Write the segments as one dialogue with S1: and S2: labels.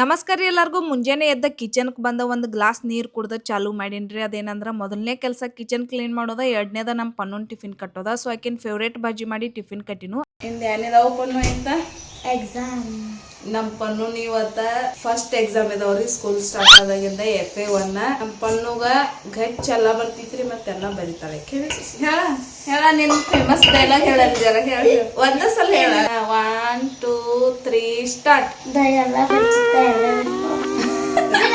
S1: ನಮಸ್ಕಾರ ಎಲ್ಲರಿಗೂ. ಮುಂಜಾನೆ ಎದ್ದ ಕಿಚನ್ಗೆ ಬಂದ ಒಂದು ಗ್ಲಾಸ್ ನೀರು ಕುಡ್ದ ಚಾಲು ಮಾಡೀನ್ರಿ. ಅದೇನಂದ್ರ ಮೊದಲನೇ ಕೆಲಸ ಕಿಚನ್ ಕ್ಲೀನ್ ಮಾಡೋದ ಎರಡನೇದ ನಮ್ಮ ಪನ್ನೊಂದು ಟಿಫಿನ್ ಕಟ್ಟೋದ. ಸೊ ಆಕಿನ ಫೇವ್ರೇಟ್ ಬಾಜಿ ಮಾಡಿ ಟಿಫಿನ್ ಕಟ್ಟಿನು. ಇಂದ ಏನಿದಾವು ಪನ್ನು ಇಂತ
S2: ಎಕ್ಸಾಮ್
S1: ನಮ್ಮ ಪನ್ನು ಇವತ್ತ ಫಸ್ಟ್ ಎಕ್ಸಾಮ್ ಇದಾವ್ರಿ ಸ್ಕೂಲ್ ಸ್ಟಾರ್ಟ್ ಆದಾಗಿಂದ ಎಫ್ ಎ ಒನ್ ನಮ್ಮ ಪನ್ನುಗ ಗಚ್ ಎಲ್ಲ ಬರ್ತೈತ್ರಿ ಮತ್ತೆಲ್ಲ ಬರೀತಾಳೆ. ಕೇಳಿ ಹೇಳ ಹೇಳ ನಿನ್ ಫೇಮಸ್ ಡೈಲಾಗ್ ಹೇಳ ಜರ ಹೇಳಿ. ಒಂದ ಸಲ ಹೇಳ.
S2: थ्री स्टार्ट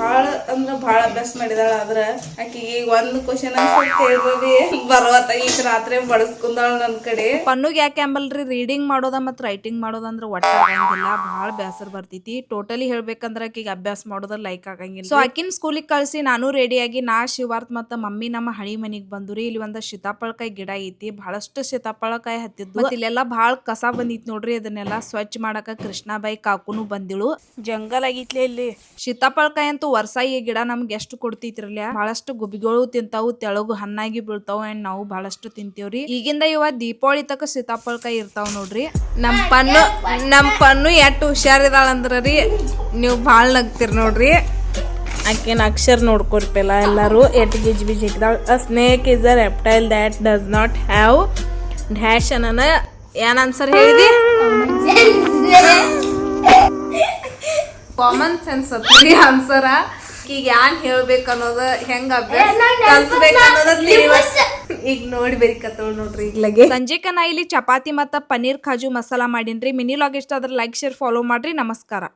S1: ಭಾಳ ಅಂದ್ರ ಭಾಳ ಅಭ್ಯಾಸ ಮಾಡಿದಾಳ. ಆದ್ರ ಆಕಿಗೆ ಈಗ ಒಂದ್ ಕ್ವಶನ್ ಕೇಳ್ರಿ. ಬರವತ್ತ ಈಗ ರಾತ್ರಿ ಬಡಸ್ಕೊಂಡಾಳ ನನ್ ಕಡೆ. ಪನ್ನುಗ್ ಯಾಕೆ ಅಂಬಲ್ರಿ? ರೀಡಿಂಗ್ ಮಾಡೋದ ಮತ್ ರೈಟಿಂಗ್ ಮಾಡೋದಂದ್ರ ಒಟ್ಟ ಆಗಂಗಿಲ್ಲ. ಭಾಳ ಬೇಸರ ಬರ್ತೈತಿ. ಟೋಟಲಿ ಹೇಳ್ಬೇಕಂದ್ರ ಆಕಿಗೆ ಅಭ್ಯಾಸ ಮಾಡೋದ ಲೈಕ್ ಆಗಂಗಿಲ್ಲ ಸೊ ಆಕಿನ್ ಸ್ಕೂಲಿಗೆ ಕಳ್ಸಿ ನಾನು ರೆಡಿಯಾಗಿ ನಾ ಶಿವಾರ್ಥ್ ಮತ್ತ ಮಮ್ಮಿ ನಮ್ಮ ಹಳಿ ಮನಿಗ್ ಬಂದುರಿ. ಇಲ್ಲಿ ಒಂದ್ ಸೀತಾಫಳಕಾಯಿ ಗಿಡ ಐತಿ. ಬಹಳಷ್ಟು ಸೀತಾಫಳಕಾಯಿ ಹತ್ತಿದ್ವು. ಮತ್ತ್ ಇಲ್ಲೆಲ್ಲ ಬಹಳ ಕಸ ಬಂದಿತ್ತು ನೋಡ್ರಿ. ಅದನ್ನೆಲ್ಲ ಸ್ವಚ್ಛ ಮಾಡಕ ಕೃಷ್ಣಾಬಾಯಿ ಕಾಕುನು ಬಂದಿಳು. ಜಂಗಲ್ ಆಗಿತ್ಲೆ ಇಲ್ಲಿ. ಸೀತಾಫಳಕಾಯಿ ಅಂತೂ ವರ್ಷ ಈ ಗಿಡ ನಮ್ಗೆ ಎಷ್ಟು ಕೊಡ್ತಿತ್ತಿರಲ್ಲ ಬಹಳಷ್ಟು ಗುಬ್ಬಿಗಳು ತಿಂತಾವು, ತೆಳಗು ಹಣ್ಣಾಗಿ ಬೀಳ್ತಾವ ಅಂಡ್ ನಾವು ಬಹಳಷ್ಟು ತಿಂತೀವ್ರಿ. ಈಗಿಂದ ಇವ ದೀಪಾವಳಿ ತಕ ಸೀತಾಫಳಕಾಯಿ ಇರ್ತಾವ ನೋಡ್ರಿ. ನಮ್ ಪನ್ನು ನಮ್ ಪನ್ನು ಎಷ್ಟ್ ರೀ ನೀವು ಭಾಳ ನಗ್ತಿರ್ ನೋಡ್ರಿ. ಆಕೆನ ಅಕ್ಷರ ನೋಡ್ಕೊರಿ ಪೆಲ್ಲ ಎಲ್ಲರೂ, ಎಟ್ ಗಿಜ್ ಬಿಜ್ ಇಕ್ದಾಳ a snake is a reptile that does not have dash ಅನ್ನ ಏನ್ ಆನ್ಸರ್ ಹೇಳಿದಿ? ಕಾಮನ್ ಸೆನ್ಸ್ ಅತ್ರಿ ಆನ್ಸರ ಈಗ ಯಾನ್ ಹೇಳ್ಬೇಕು ಅನ್ನೋದ ಹೆಂಗ ಅಭ್ಯಾಸ ಕಲ್ಸ್ಬೇಕು ಅನ್ನೋದ ಈಗ ನೋಡಿ ಬೇಕತ್ತವ್ ನೋಡ್ರಿ ಈಗ್ಲಗೆ. ಸಂಜೆಕ ನಾ ಇಲ್ಲಿ ಚಪಾತಿ ಮತ್ತ ಪನ್ನೀರ್ ಖಾಜು ಮಸಾಲಾ ಮಾಡಿನ್ರಿ. ಮಿನಿ ಲಾಗ್ ಇಷ್ಟ ಆದ್ರೆ ಲೈಕ್ ಶೇರ್ ಫಾಲೋ ಮಾಡ್ರಿ. ನಮಸ್ಕಾರ.